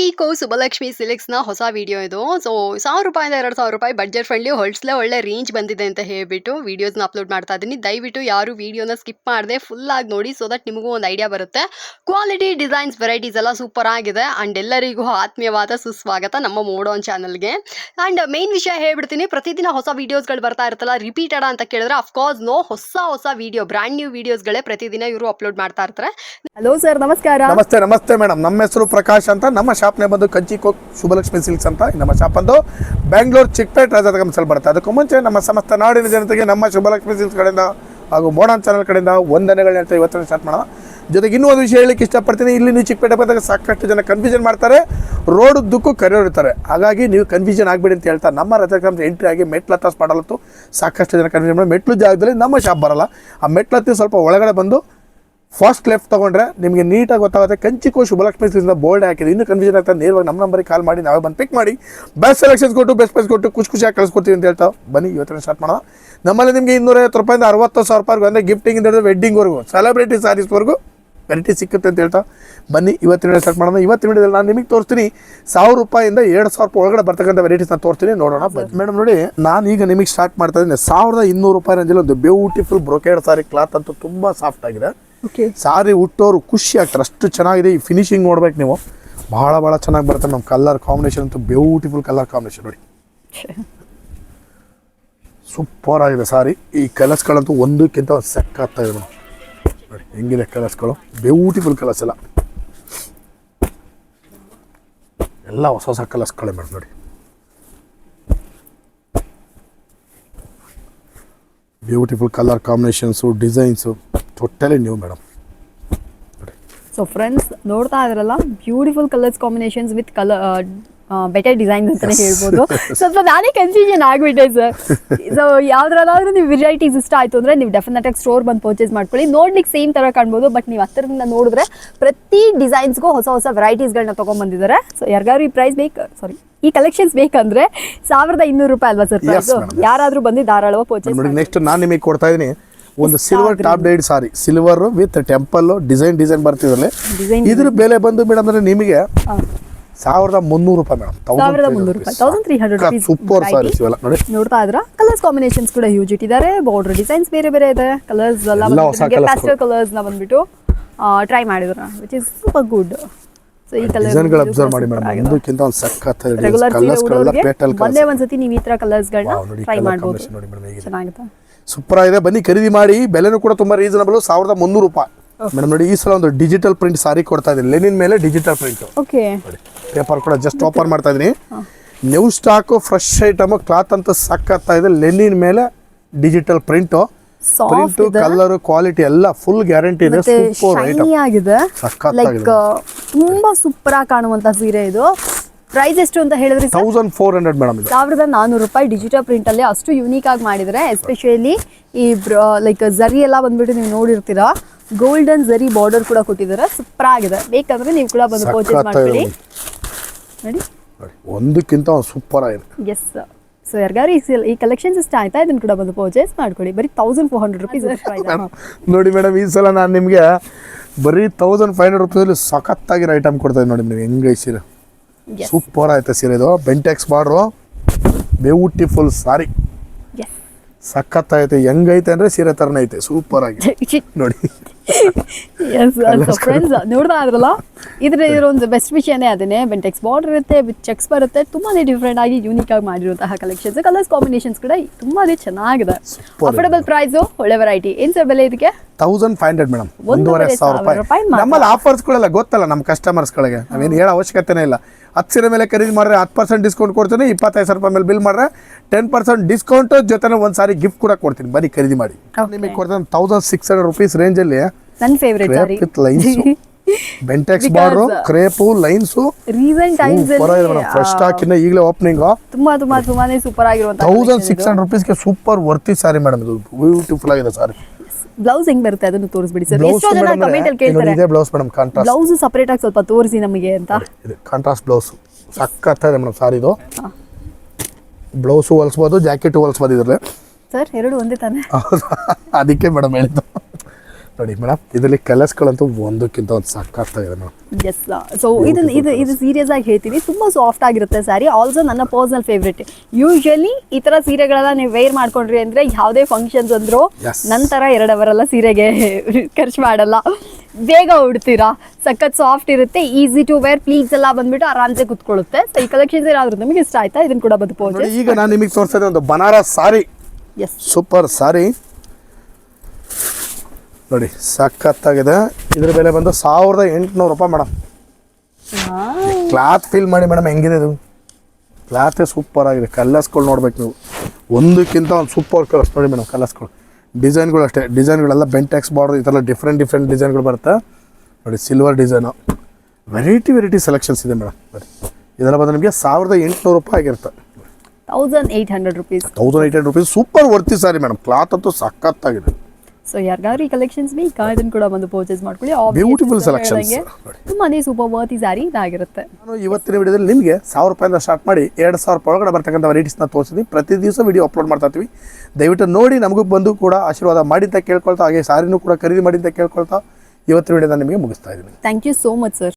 ಚೀಕು ಸುಬ್ಬಲಕ್ಷ್ಮಿ ಸಿಲ್ಕ್ಸ್ನ ಹೊಸ ವಿಡಿಯೋ ಇದು. ಸೊ ಸಾವಿರ ರೂಪಾಯಿಂದ ಎರಡು ಸಾವಿರ ರೂಪಾಯಿ ಬಡ್ಜೆಟ್ ಫ್ರೆಂಡ್ಲಿ ಹೊಳ್ಸ್ಲೆ ಒಳ್ಳೆ ರೇಂಜ್ ಬಂದಿದೆ ಅಂತ ಹೇಳಿಬಿಟ್ಟು ವೀಡಿಯೋಸ್ನ ಅಪ್ಲೋಡ್ ಮಾಡ್ತಾ ಇದ್ದೀನಿ ದಯವಿಟ್ಟು ಯಾರು ವಿಡಿಯೋನ ಸ್ಕಿಪ್ ಮಾಡದೆ ಫುಲ್ ಆಗಿ ನೋಡಿ ಸೊ ದಟ್ ನಿಮಗೂ ಒಂದು ಐಡಿಯಾ ಬರುತ್ತೆ. ಕ್ವಾಲಿಟಿ ಡಿಸೈನ್ಸ್ ವೆರೈಟೀಸ್ ಎಲ್ಲ ಸೂಪರ್ ಆಗಿದೆ ಆ್ಯಂಡ್ ಎಲ್ಲರಿಗೂ ಆತ್ಮೀಯವಾದ ಸುಸ್ವಾಗತ ನಮ್ಮ ಮೋಡೋನ್ ಚಾನಲ್ಗೆ ಆ್ಯಂಡ್ ಮೇನ್ ವಿಷಯ ಹೇಳ್ಬಿಡ್ತೀನಿ ಪ್ರತಿದಿನ ಹೊಸ ವೀಡಿಯೋಸ್ಗಳು ಬರ್ತಾ ಇರ್ತಲ್ಲ ರಿಪೀಟೆಡ್ ಅಂತ ಕೇಳಿದ್ರೆ ಅಫ್ಕೋರ್ಸ್ ನೋ ಹೊಸ ಹೊಸ ವಿಡಿಯೋ ಬ್ರ್ಯಾಂಡ್ ನ್ಯೂ ವೀಡಿಯೋಸ್ಗಳೇ ಪ್ರತಿದಿನ ಇವರು ಅಪ್ಲೋಡ್ ಮಾಡ್ತಾ ಇರ್ತಾರೆ. ಹಲೋ ಸರ್ ನಮಸ್ಕಾರ. ನಮಸ್ತೆ ನಮಸ್ತೆ ಮೇಡಮ್ ನಮ್ಮ ಹೆಸರು ಪ್ರಕಾಶ್ ಅಂತ ನಮ್ಮ ಶಾಪ್ನೇ ಬಂದು ಕಂಚಿಕೋ ಶುಭಲಕ್ಷ್ಮಿ ಸಿಲ್ಕ್ಸ್ ಅಂತ ನಮ್ಮ ಶಾಪ್ ಬಂದು ಬ್ಯಾಂಗ್ಳೂರ್ ಚಿಕ್ಕಪೇಟ್ ರಾಜದ ಬರುತ್ತೆ. ಅದಕ್ಕೂ ಮುಂಚೆ ನಮ್ಮ ಸಮಸ್ತ ನಾಡಿನ ಜನತೆಗೆ ನಮ್ಮ ಶುಭಲಕ್ಷ್ಮಿ ಸಿಲ್ಕ್ಸ್ ಕಡೆಯಿಂದ ಹಾಗೂ ಮೋಡನ್ ಚಾನಲ್ ಕಡೆಯಿಂದ ವಂದನೆಗಳನ್ನ ಹೇಳ್ತಾ ಇವತ್ತಿನ ಸ್ಟಾರ್ಟ್ ಮಾಡೋಣ. ಜೊತೆಗೆ ಇನ್ನೂ ಒಂದು ವಿಷಯ ಹೇಳಲಿಕ್ಕೆ ಇಷ್ಟಪಡ್ತೀನಿ, ಇಲ್ಲಿ ನೀವು ಚಿಕ್ಕಪೇಟೆ ಬಂದಾಗ ಸಾಕಷ್ಟು ಜನ ಕನ್ಫ್ಯೂಷನ್ ಮಾಡ್ತಾರೆ. ರೋಡ್ ದುಕ್ಕು ಇರ್ತಾರೆ. ಹಾಗಾಗಿ ನೀವು ಕನ್ಫ್ಯೂಷನ್ ಆಗಬೇಡಿ ಅಂತ ಹೇಳ್ತಾ ನಮ್ಮ ರಜಕಂತ ಎಂಟ್ರಿ ಆಗಿ ಮೆಟ್ಲು ಹತ್ತಾಸ್ ಮಾಡಲತ್ತು ಸಾಕಷ್ಟು ಜನ ಕನ್ಫ್ಯೂಷನ್ ಮಾಡಿ ಮೆಟ್ಲು ಜಾಗದಲ್ಲಿ ನಮ್ಮ ಶಾಪ್ ಬರಲ್ಲ. ಆ ಮೆಟ್ಲು ಹತ್ತಿ ಸ್ವಲ್ಪ ಒಳಗಡೆ ಬಂದು ಫಸ್ಟ್ ಲೆಫ್ಟ್ ತಗೊಂಡ್ರೆ ನಿಮಗೆ ನೀಟಾಗಿ ಗೊತ್ತಾಗುತ್ತೆ. ಕಂಚಿಕೋ ಶುಭಲಕ್ಷ್ಮಿ ಸಿಲ್ಕ್ಸ್ನ ಬೋರ್ಡ್ ಹಾಕಿದೆ. ಇನ್ನೂ ಕನ್ಫ್ಯೂಷನ್ ಆಗ್ತದೆ ನೇರವಾಗಿ ನಮ್ಮ ನಂಬರಿಗೆ ಕಾಲ್ ಮಾಡಿ ನಾವೇ ಬಂದು ಪಿಕ್ ಮಾಡಿ. ಬೆಸ್ಟ್ ಸೆಲೆಕ್ಷನ್ಸ್ ಕೊಟ್ಟು ಬೆಸ್ಟ್ ಪ್ರೈಸ್ ಕೊಟ್ಟು ಖುಷಿ ಖುಷಿಯಾಗಿ ಕಳಿಸ್ಕೊಡ್ತೀವಿ ಅಂತ ಹೇಳ್ತಾ ಬನ್ನಿ ಇವತ್ತಿನ ಸ್ಟಾರ್ಟ್ ಮಾಡೋಣ. ನಮ್ಮಲ್ಲಿ ನಿಮಗೆ ಇನ್ನೂರೈವತ್ತು ರೂಪಾಯಿಂದ ಅರವತ್ತು ಸಾವಿರ ರೂಪಾಯಿ ಅಂದರೆ ಗಿಫ್ಟಿಂಗ್ ಹಿಡಿದು ವೆಡ್ಡಿಂಗ್ವರೆಗೂ ಸೆಲೆಬ್ರಿಟಿ ಸಾರೀಸ್ವರೆಗೂ ವೆರೈಟಿ ಸಿಕ್ಕುತ್ತೆ ಅಂತ ಹೇಳ್ತಾ ಬನ್ನಿ ಇವತ್ತಿನ ಸ್ಟಾರ್ಟ್ ಮಾಡೋಣ. ಇವತ್ತಿನ ವಿಡಿಯೋದಲ್ಲಿ ನಾನು ನಿಮಗೆ ತೋರಿಸ್ತೀನಿ ಸಾವಿರ ರೂಪಾಯಿಂದ ಎರಡು ಸಾವಿರ ರೂಪಾಯಿ ಒಳಗಡೆ ಬರ್ತಕ್ಕಂಥ ನಾನು ತೋರಿಸ್ತೀನಿ. ನೋಡೋಣ ಮೇಡಮ್ ನೋಡಿ ನಾನು ಈಗ ನಿಮಗೆ ಸ್ಟಾರ್ಟ್ ಮಾಡ್ತಾ ಇದ್ದೀನಿ. ಸಾವಿರದ ಇನ್ನೂರು ರೂಪಾಯಿ ರೇಂಜಲ್ಲಿ ಒಂದು ಬ್ಯೂಟಿಫುಲ್ ಬ್ರೊಕೇಡ್ ಸಾರಿ ಕ್ಲಾತ್ ಅಂತೂ ತುಂಬ ಸಾಫ್ಟ್ ಆಗಿದೆ. ಸಾರಿ ಹುಟ್ಟೋರು ಖುಷಿ ಆಗ್ತಾರೆ. ಅಷ್ಟು ಚೆನ್ನಾಗಿದೆ. ಈ ಫಿನಿಶಿಂಗ್ ನೋಡ್ಬೇಕು ನೀವು. ಭಾಳ ಭಾಳ ಚೆನ್ನಾಗಿ ಬರುತ್ತೆ ನಮ್ಮ ಕಲರ್ ಕಾಂಬಿನೇಷನ್ ಅಂತೂ ಬ್ಯೂಟಿಫುಲ್ ಕಲರ್ ಕಾಂಬಿನೇಷನ್ ನೋಡಿ. ಸೂಪರ್ ಆಗಿದೆ ಸಾರಿ. ಈ ಕಲರ್ಸ್ಗಳಂತೂ ಒಂದಕ್ಕಿಂತ ಒಂದು ಸೆಕ್ಕಾಗ್ತಾ ಇದೆ ಮೇಡಮ್ ನೋಡಿ ಹೆಂಗಿದೆ ಕಲರ್ಸ್ಗಳು ಬ್ಯೂಟಿಫುಲ್ ಕಲರ್ಸ್ ಎಲ್ಲ. ಎಲ್ಲ ಹೊಸ ಹೊಸ ಕಲರ್ಸ್ಗಳೇ ಮೇಡಮ್ ನೋಡಿ. Beautiful colour combinations designs totally new madam so friends ನೋಡ್ತಾ ಇದ್ರಲ್ಲ? Beautiful colours combinations with colour better designs ಅಂತಾನೆ ಹೇಳ್ಬೋದು. ಸ್ವಲ್ಪ ನಾನೇ ಕನ್ಫ್ಯೂಷನ್ ಆಗ್ಬಿಟ್ಟೆ ಸರ್ ಸೊ ಯಾವ್ದ್ರಲ್ಲಾದ್ರೂ ನೀವು ವೆರೈಟೀಸ್ ಇಷ್ಟ ಆಯ್ತು ಅಂದ್ರೆ ನೀವು ಡೆಫಿನೆಟ್ ಆಗಿ ಸ್ಟೋರ್ ಬಂದು ಪರ್ಚೇಸ್ ಮಾಡ್ಕೊಳ್ಳಿ. ನೋಡ್ಲಿಕ್ಕೆ ಸೇಮ್ ತರ ಕಾಣ್ಬೋದು ಬಟ್ ನೀವು ಹತ್ತಿರದಿಂದ ನೋಡಿದ್ರೆ ಪ್ರತಿ ಡಿಸೈನ್ಸ್ಗೂ ಹೊಸ ಹೊಸ ವೆರೈಟೀಸ್ಗಳನ್ನ ತೊಗೊಂಡ್ಬಂದಿದ್ದಾರೆ ಸೊ ಯಾರಿಗಾದ್ರು ಈ ಪ್ರೈಸ್ ಬೇಕು ಸಾರಿ ಈ ಕಲೆಕ್ಷನ್ಸ್ ಬೇಕಂದ್ರೆ ಸಾವಿರದ ಇನ್ನೂರು ರೂಪಾಯಿ ಅಲ್ವಾ ಸರ್ ಯಾರಾದರೂ ಬಂದು ಧಾರಾಳವಾಗಿ ಪರ್ಚೇಸ್ ನೆಕ್ಸ್ಟ್ ನಾನು ನಿಮಗೆ ಕೊಡ್ತಾ ಇದ್ದೀನಿ. ಒಂದು silver top dyed sari silver with temple design design ಬರ್ತಿದ್ರಲ್ಲಿ. ಇದ್ರ ಬೆಲೆ ಬಂದು ಮೇಡಮ್ ಅಂದ್ರೆ ನಿಮಗೆ ಸಾವಿರದ ಮುನ್ನೂರು ರೂಪಾಯಿ ಮೇಡಮ್ ಸಾವಿರದ ಮುನ್ನೂರು ರೂಪಾಯಿ. Thousand three hundred super saris ಇವೆಲ್ಲ ನೋಡಿ. ನೋಡ್ತಾ ಇದ್ರ? ಕಲರ್ಸ್ ಕಾಂಬಿನೇಷನ್ಸ್ ಕೂಡ ಹ್ಯೂಜ್ ಇಟ್ಟಿದ್ದಾರೆ. ಬಾರ್ಡರ್ ಡಿಸೈನ್ಸ್ ಬೇರೆ ಬೇರೆ ಇದೆ. ಕಲರ್ಸ್ ಎಲ್ಲ ಪ್ಯಾಸ್ಟಲ್ ಕಲರ್ಸ್ನ ಬಂದ್ಬಿಟ್ಟು ಟ್ರೈ ಮಾಡಿದ್ರ which is super good so ಈ ಕಲರ್ ಡಿಸೈನ್ಗಳು ಅಬ್ಸರ್ವ್ ಮಾಡಿ ಮೇಡಮ್ ಒಂದಕ್ಕಿಂತ ಒಂದು ಸಖತ್ ಪೇಟಲ್ ಒಂದೇ ಒಂದ್ಸತಿ ನೀವು ಈ ತರ ಕಲರ್ಸ್ ಗಳನ್ನ ಟ್ರೈ ಮಾಡಬಹುದು ಮಾಡ್ಬೋದು. ಸೂಪರ್ ಆಗಿದೆ. ಬನ್ನಿ ಖರೀದಿ ಮಾಡಿ. ಬೆಲೆನೂ ಕೂಡ ತುಂಬಾ ರೀಸನಬಲ್ ಸಾವಿರದ ಮುನ್ನೂರು ರೂಪಾಯಿ. ಮೇಡಮ್ ನೋಡಿ ಈ ಸಲ ಒಂದು ಡಿಜಿಟಲ್ ಪ್ರಿಂಟ್ ಸಾರಿ ಕೊಡ್ತಾ ಇದ್ದೀನಿ. ಲೆನಿನ್ ಮೇಲೆ ಡಿಜಿಟಲ್ ಪ್ರಿಂಟ್ ಪೇಪರ್ ಕೂಡ ಜಸ್ಟ್ ಓಪನ್ ಮಾಡ್ತಾ ಇದೀನಿ new stock fresh item cloth ಅಂತ ಸಕ್ಕತ್ತಾ ಇದೆ ಲೆನಿನ್ ಮೇಲೆ digital print print colour quality ಎಲ್ಲ ಫುಲ್ ಗ್ಯಾರಂಟಿ ಇದೆ. ಸೂಪರ್ ಆಗಿದೆ. ತುಂಬಾ ಸೂಪರ್ ಆಗಿ ಕಾಣುವಂತ ಸೀರೆ ಇದು. ಪ್ರೈಸ್ ಎಷ್ಟು ಅಂತ ಹೇಳಿದ್ರೆ ತೌಸಂಡ್ ಫೋರ್ ಹಂಡ್ರೆಡ್ ಮೇಡಮ್ ಸಾವಿರದ ನಾನೂರು ರೂಪಾಯಿ ಡಿಜಿಟಲ್ ಪ್ರಿಂಟ್ ಅಲ್ಲಿ ಅಷ್ಟು ಯೂನಿಕ್ ಆಗಿ ಮಾಡಿದರೆ ಎಸ್ಪೆಷಲಿ ಈ ಲೈಕ್ ಝರಿ ಎಲ್ಲ ಬಂದ್ಬಿಟ್ಟು ನೀವು ನೋಡಿರ್ತೀರಾ ಗೋಲ್ಡನ್ ಝರಿ ಬಾರ್ಡರ್ ಕೂಡ ಕೊಟ್ಟಿದ್ದಾರೆ. ಸೂಪರ್ ಆಗಿದೆ. ಬೇಕಂದ್ರೆ ನೀವು ಕೂಡ ಬಂದು ಪರ್ಚೇಸ್ ಮಾಡ್ಕೊಳ್ಳಿ. ನೋಡಿ ಒಂದಕ್ಕಿಂತ ಒಂದು ಸೂಪರ್ ಆಗಿದೆ. ಎಸ್ ಸೊ ಯಾರಿಗಾರು ಈ ಈ ಕಲೆಕ್ಷನ್ಸ್ ಇಷ್ಟ ಆಯ್ತಾ ಇದನ್ನು ಕೂಡ ಬಂದು ಪರ್ಚೇಸ್ ಮಾಡ್ಕೊಳ್ಳಿ. ಬರೀ ತೌಸಂಡ್ ಫೋರ್ ಹಂಡ್ರೆಡ್ ರುಪೀಸ್ ನೋಡಿ ಮೇಡಮ್ ಈ ಸಲ ನಾನು ನಿಮಗೆ ಬರೀ ತೌಸಂಡ್ ಫೈವ್ ಹಂಡ್ರೆಡ್ ರುಪೀಸಲ್ಲಿ ಸಖತ್ತಾಗಿರೋ ಐಟಮ್ ಕೊಡ್ತಾ ನೋಡಿ ನೀವು ಹೆಂಗೆ ಸೂಪರ್ ಆಯ್ತು ಸೀರೆ ಇದು. ಬೆಂಟೆಕ್ಸ್ ಬಾರ್ಡ್ರು. ಬ್ಯೂಟಿಫುಲ್ ಸಾರಿ. ಸಖತ್ ಸಖತ್ತಾಯ್ತು. ಹೆಂಗೈತೆ ಅಂದ್ರೆ ಸೀರೆ ಥರನೇ ಐತೆ. ಸೂಪರ್ ಆಗಿ. ನೋಡಿ. ಫ್ರೆಂಡ್ಸ್ ನೋಡ್ತಾ ಅದ್ರಲ್ಲ? ಇದ್ರ ಇದ್ರ ಒಂದು ಬೆಸ್ಟ್ ವಿಷಯನೇ ಅದೇನೆ ಬೆಂಟೆಕ್ಸ್ ಬಾರ್ಡರ್ ಇರುತ್ತೆ ವಿತ್ ಚೆಕ್ಸ್ ಬರುತ್ತೆ ತುಂಬಾನೇ ಡಿಫ್ರೆಂಟ್ ಆಗಿ ಯೂನಿಕ್ ಆಗಿ ಮಾಡಿರುವಂತಹ ಕಲೆಕ್ಷನ್ಸ್ ಕಲರ್ಸ್ ಕಾಂಬಿನೇಷನ್ಸ್ ಕೂಡ ತುಂಬಾನೇ ಚೆನ್ನಾಗಿದೆ. ಅಫೋರ್ಡಬಲ್ ಪ್ರೈಸ್ ಒಳ್ಳೆ ವೆರೈಟಿ ಏನ್ ಸರ್ ಬೆಲೆ ಇದಕ್ಕೆ? ತೌಸಂಡ್ ಫೈವ್ ಹಂಡ್ರೆಡ್ ಮೇಡಮ್ ಒಂದೂವರೆ ಸಾವಿರ ರೂಪಾಯಿ. ನಮ್ಮಲ್ಲಿ ಆಫರ್ಸ್ಗಳೆಲ್ಲ ಗೊತ್ತಲ್ಲ ನಮ್ಮ ಕಸ್ಟಮರ್ಸ್ಗಳಿಗೆ ನಾವೇನು ಹೇಳೋ ಅವಶ್ಯಕತೆನೇ ಇಲ್ಲ. ಹತ್ತು ಸೀರೆ ಮೇಲೆ ಖರೀದಿ ಮಾಡಿದ್ರೆ ಹತ್ತು ಪರ್ಸೆಂಟ್ ಡಿಸ್ಕೌಂಟ್ ಕೊಡ್ತೀನಿ ಇಪ್ಪತ್ತೈದು ಸಾವಿರ ರೂಪಾಯಿ ಮೇಲೆ ಬಿಲ್ ಮಾಡಿದ್ರೆ ಟೆನ್ ಪರ್ಸೆಂಟ್ ಡಿಸ್ಕೌಂಟ್ ಜೊತೆನೇ ಒಂದು ಸಾರಿ ಗಿಫ್ಟ್ ಕೂಡ ಕೊಡ್ತೀನಿ. ಬನ್ನಿ ಖರೀದಿ ಮಾಡಿ. ನಿಮಗೆ ಕೊಡ್ತೀನಿ ತೌಸಂಡ್ ಸಿಕ್ಸ್ ಹಂಡ್ರೆಡ್ ರುಪೀಸ್ ರೇಂಜಲ್ಲಿ ನನ್ನ favourite with lines Bentex border crepe lines recent times fresh ಸ್ಟಾಕಿಂದ ಈಗಲೇ ಓಪನಿಂಗ್ ತುಂಬಾ ತುಂಬಾ ತುಂಬಾನೇ ಸೂಪರ್ ಆಗಿರುವಂತ ತೌಸಂಡ್ ಸಿಕ್ಸ್ ಹಂಡ್ರೆಡ್ ರುಪೀಸ್ಗೆ ಸೂಪರ್ ವರ್ತಿ ಸಾರಿ ಮೇಡಮ್ ಇದು. ಬ್ಯೂಟಿಫುಲ್ ಆಗಿದೆ ಸಾರಿ ಬ್ಲೌಸ್ ಹೆಂಗ್ ಬರುತ್ತೆ ಅದನ್ನು ತೋರಿಸ್ಬಿಡಿ ಸರ್. ಎಷ್ಟೋ ಜನ ಕಮೆಂಟ್ ಅಲ್ಲಿ ಕೇಳ್ತಾರೆ. ಇದೆ blouse madam contrast blouse separate ಆಗಿ ಸ್ವಲ್ಪ ತೋರಿಸಿ ನಮಗೆ ಅಂತ. ಇದು ಕಾಂಟ್ರಾಸ್ಟ್ ಬ್ಲೌಸ್. ಸಕ್ಕತ್ತಾಗಿದೆ ಮೇಡಮ್ ಸಾರಿ ಇದು. ಬ್ಲೌಸ್ ಹೊಲಿಸ್ಬೋದು ಜಾಕೆಟ್ ಹೊಲಿಸ್ಬೋದು ಇದರಲ್ಲಿ. ಸರ್ ಎರಡು ಒಂದೇ ತಾನೆ. ಅದಕ್ಕೆ ಮೇಡಮ್ ಹೇಳಿದ್ದು. ನೋಡಿ ಮೇಡಮ್ ಇದರಲ್ಲಿ ಕಲರ್ಸ್ಗಳಂತೂ ಒಂದಕ್ಕಿಂತ ಒಂದು ಸಕ್ಕತ್ತಾಗಿದೆ ಮೇಡಮ್. ಎಸ್ ಸೊ ಇದನ್ನ ಇದು ಇದು ಸೀರಿಯಸ್ ಆಗಿ ಹೇಳ್ತೀನಿ. ತುಂಬ ಸಾಫ್ಟ್ ಆಗಿರುತ್ತೆ ಸ್ಯಾರಿ ಆಲ್ಸೋ ನನ್ನ ಪರ್ಸನಲ್ ಫೇವ್ರೆಟ್ ಯೂಶಲಿ ಈ ಥರ ಸೀರೆಗಳೆಲ್ಲ ನೀವು ವೇರ್ ಮಾಡ್ಕೊಂಡ್ರಿ ಅಂದರೆ ಯಾವುದೇ ಫಂಕ್ಷನ್ಸ್ ಅಂದರೂ. ನಂತರ ಎರಡು ಅವರೆಲ್ಲ ಸೀರೆಗೆ ಖರ್ಚು ಮಾಡಲ್ಲ. ಬೇಗ ಉಡ್ತೀರಾ? ಸಖತ್ ಸಾಫ್ಟ್ ಇರುತ್ತೆ ಈಸಿ ಟು ವೇರ್ ಪ್ಲೀಸ್ ಎಲ್ಲ ಬಂದ್ಬಿಟ್ಟು ಆರಾಮ್ಸೆ ಕುತ್ಕೊಳ್ಳುತ್ತೆ. ಸೊ ಈ ಕಲೆಕ್ಷನ್ಸ್ ಏನಾದರೂ ನಿಮಗೆ ಇಷ್ಟ ಆಯ್ತಾ? ಇದನ್ನ ಕೂಡ ಬದುಕೋದು ಈಗ ನಾನು ನಿಮಗೆ ತೋರಿಸ್ತಾ ಒಂದು ಬನಾರಸ್ ಸಾರಿ ಎಸ್ ಸೂಪರ್ ಸಾರಿ ನೋಡಿ ಸಖತ್ತಾಗಿದೆ. ಇದ್ರ ಬೆಲೆ ಬಂದು ಸಾವಿರದ ಎಂಟುನೂರು ರೂಪಾಯಿ ಮೇಡಮ್. ಕ್ಲಾತ್ ಫೀಲ್ ಮಾಡಿ ಮೇಡಮ್ ಹೆಂಗಿದೆ ಇದು? ಕ್ಲಾತೇ ಸೂಪರ್ ಆಗಿದೆ. ಕಲರ್ಸ್ಗಳು ನೋಡ್ಬೇಕು ನೀವು. ಒಂದಕ್ಕಿಂತ ಒಂದು ಸೂಪರ್ ಕಲರ್ಸ್ ನೋಡಿ ಮೇಡಮ್ ಕಲರ್ಸ್ಗಳು ಡಿಸೈನ್ಗಳು ಅಷ್ಟೇ. ಡಿಸೈನ್ಗಳೆಲ್ಲ ಬೆಂಟೆಕ್ಸ್ ಬಾರ್ಡರ್ ಈ ಥರ ಡಿಫ್ರೆಂಟ್ ಡಿಫ್ರೆಂಟ್ ಡಿಸೈನ್ಗಳು ಬರುತ್ತೆ. ನೋಡಿ silver design variety variety selections ಇದೆ ಮೇಡಮ್. ನೋಡಿ ಇದೆಲ್ಲ ಬಂದು ನಿಮಗೆ ಸಾವಿರದ ಎಂಟುನೂರು ರೂಪಾಯಿ ಆಗಿರುತ್ತೆ. Thousand eight hundred rupees thousand eight hundred rupees super worthy sari madam. Cloth ಅಂತೂ ಸಖತ್ತಾಗಿದೆ. ಸೊ ಯಾರಿಗಾದ್ರೂ ಈ ಕಲೆಕ್ಷನ್ಸ್ ಬೇಕಾ ಇದನ್ನ ಕೂಡ ಬಂದು ಪರ್ಚೇಸ್ ಮಾಡ್ಕೊಳ್ಳಿ. ಬ್ಯೂಟಿಫುಲ್ ಸೆಲೆಕ್ಷನ್ಸ್ ತುಂಬಾನೇ ಸೂಪರ್ ವರ್ತಿ ಸ್ಯಾರಿ ಇದಾಗಿರುತ್ತೆ. ನಾನು ಇವತ್ತಿನ ವಿಡಿಯೋದಲ್ಲಿ ನಿಮಗೆ ಸಾವಿರ ರೂಪಾಯಿಂದ ಸ್ಟಾರ್ಟ್ ಮಾಡಿ ಎರಡು ಸಾವಿರ ರೂಪಾಯಿ ಒಳಗಡೆ ಬರ್ತಕ್ಕಂಥ ವೆರೈಟೀಸ್ನ ತೋರಿಸಿದ್ವಿ ಪ್ರತಿ ದಿವಸ ವಿಡಿಯೋ ಅಪ್ಲೋಡ್ ಮಾಡ್ತಾ ಇರ್ತೀವಿ. ದಯವಿಟ್ಟು ನೋಡಿ ನಮಗೂ ಬಂದು ಕೂಡ ಆಶೀರ್ವಾದ ಮಾಡಿ ಅಂತ ಕೇಳ್ಕೊಳ್ತಾ ಹಾಗೆ ಸಾರಿನೂ ಕೂಡ ಖರೀದಿ ಮಾಡಿ ಅಂತ ಕೇಳ್ಕೊಳ್ತಾ ಇವತ್ತಿನ ವಿಡಿಯೋದ ನಿಮಗೆ ಮುಗಿಸ್ತಾ ಇದ್ದೀನಿ. Thank you so much sir